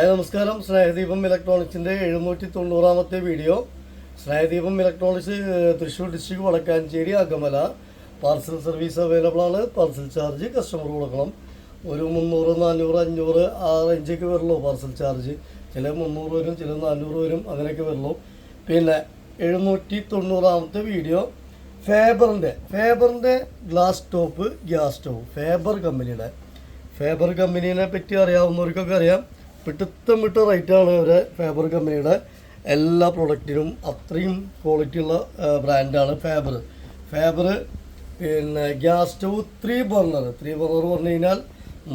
Hi നമസ്കാരം. സ്നേഹദീപം ഇലക്ട്രോണിക്സിന്റെ എഴുന്നൂറ്റി തൊണ്ണൂറാമത്തെ video. Snehadeepam electronics Thrissur district Vadakkanchery Akamala. Parcel service available ആണ്. Parcel charge customer കൊടുക്കണം. ഒരു മുന്നൂറ് നാനൂറ് അഞ്ഞൂറ് ആ റേഞ്ചൊക്കെ വരുള്ളൂ പാർസൽ ചാർജ് ചില മുന്നൂറ് വരും ചില നാനൂറ് വരും അങ്ങനെയൊക്കെ വരുള്ളൂ. പിന്നെ എഴുന്നൂറ്റി തൊണ്ണൂറാമത്തെ വീഡിയോ. ഫേബറിന്റെ ഫേബറിന്റെ glass top gas stove Faber കമ്പനിയുടെ. ഫേബർ കമ്പനീനെ പറ്റി അറിയാവുന്നവർക്കൊക്കെ അറിയാം. പിടുത്തം വിട്ട റേറ്റാണ് അവരെ ഫേബർ കമ്പനിയുടെ എല്ലാ പ്രൊഡക്റ്റിനും അത്രയും ക്വാളിറ്റിയുള്ള ബ്രാൻഡാണ് ഫേബർ ഫേബർ പിന്നെ gas stove three burner three burner പറഞ്ഞു കഴിഞ്ഞാൽ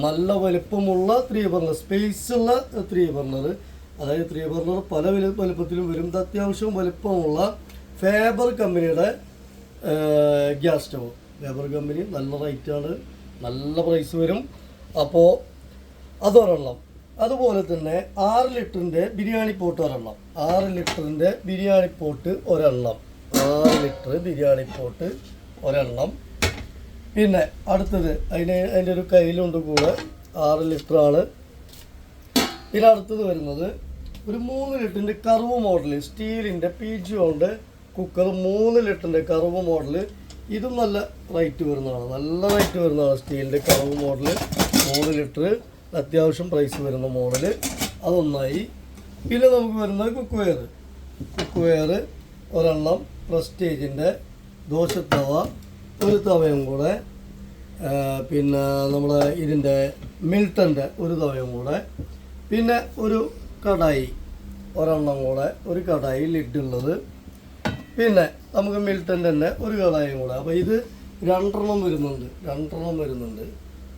നല്ല വലിപ്പമുള്ള ത്രീ ബർണർ സ്പേസ് ഉള്ള ത്രീ ബർണർ അതായത് ത്രീ ബർണർ പല വലുപ്പത്തിലും വരും. അത്യാവശ്യം വലിപ്പമുള്ള ഫേബർ കമ്പനിയുടെ ഗ്യാസ് സ്റ്റവ് ഫേബർ കമ്പനി നല്ല റേറ്റാണ് നല്ല പ്രൈസ് വരും. അപ്പോൾ അതൊരെണ്ണം. അതുപോലെ തന്നെ ആറ് ലിറ്ററിന്റെ ബിരിയാണി പോട്ട് ഒരെണ്ണം. ആറ് ലിറ്ററിന്റെ ബിരിയാണി പോട്ട് ഒരെണ്ണം. ആറ് ലിറ്റർ ബിരിയാണി പോട്ട് ഒരെണ്ണം. പിന്നെ അടുത്തത് അതിന് അതിന്റെ ഒരു കയ്യിലുണ്ട് കൂടെ ആറ് ലിറ്ററാണ് പിന്നെ അടുത്തത് വരുന്നത് ഒരു മൂന്ന് ലിറ്ററിന്റെ കറുവ് മോഡൽ സ്റ്റീലിന്റെ പി ജി കൊണ്ട് കുക്കർ മൂന്ന് ലിറ്ററിന്റെ കറുവ് മോഡൽ ഇതും നല്ല റേറ്റ് വരുന്നതാണ്. നല്ല റേറ്റ് വരുന്നതാണ് സ്റ്റീലിന്റെ കറുവ് മോഡൽ മൂന്ന് ലിറ്റർ. അത്യാവശ്യം പ്രൈസ് വരുന്ന മോഡൽ അതൊന്നായി. പിന്നെ നമുക്ക് വരുന്നത് കുക്ക് വെയർ കുക്ക് വെയർ ഒരെണ്ണം പ്രസ്റ്റേജിന്റെ ദോശത്തവ ഒരു തവയും കൂടെ പിന്നെ നമ്മുടെ ഇതിന്റെ മിൽട്ടന്റെ ഒരു തവയും കൂടെ പിന്നെ ഒരു കടായി ഒരെണ്ണം കൂടെ ഒരു കടായി ലിഡുള്ളത് പിന്നെ നമുക്ക് മിൽട്ടന്റെ തന്നെ ഒരു കടായും കൂടെ. അപ്പോൾ ഇത് രണ്ടെണ്ണം വരുന്നുണ്ട്. രണ്ടെണ്ണം വരുന്നുണ്ട്.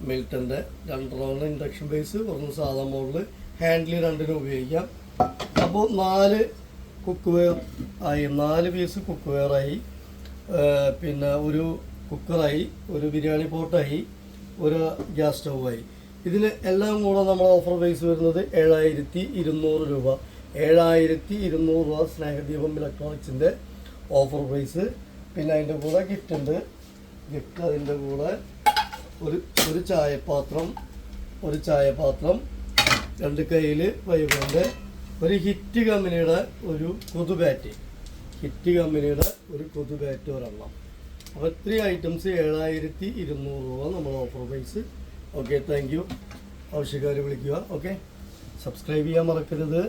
മിൽട്ടന്റെ രണ്ടെണ്ണം ഇൻഡക്ഷൻ ബേസ് ഒന്ന് സാധാ മോഡൽ. ഹാൻഡിൽ രണ്ടിനും ഉപയോഗിക്കാം. അപ്പോൾ നാല് കുക്ക് വെയർ ആയി നാല് പീസ് കുക്ക് വെയറായി പിന്നെ ഒരു കുക്കറായി ഒരു ബിരിയാണി പോട്ടായി ഒരു ഗ്യാസ് സ്റ്റൗവായി. ഇതിന് എല്ലാം കൂടെ നമ്മൾ ഓഫർ പ്രൈസ് വരുന്നത് ഏഴായിരത്തി ഇരുന്നൂറ് രൂപ. ഏഴായിരത്തി ഇരുന്നൂറ് രൂപ സ്നേഹദീപം ഇലക്ട്രോണിക്സിന്റെ ഓഫർ പ്രൈസ്. പിന്നെ അതിന്റെ കൂടെ ഗിഫ്റ്റ് ഉണ്ട് ഗിഫ്റ്റ് അതിന്റെ കൂടെ. ഒരു ഒരു ചായപാത്രം ഒരു ചായപാത്രം രണ്ട് കയ്യിൽ വൈബിന്റെ ഒരു ഹിറ്റ് കമ്പനിയുടെ ഒരു കൊതു ബാറ്റ് ഹിറ്റ് കമ്പനിയുടെ ഒരു കൊതു ബാറ്റ് ഒരെണ്ണം. അപ്പോൾ ഇത്രയും ഐറ്റംസ് ഏഴായിരത്തി ഇരുന്നൂറ് രൂപ നമ്മൾ offer price okay thank you ആവശ്യക്കാർ വിളിക്കുക. ഓക്കെ സബ്സ്ക്രൈബ് ചെയ്യാൻ മറക്കരുത്.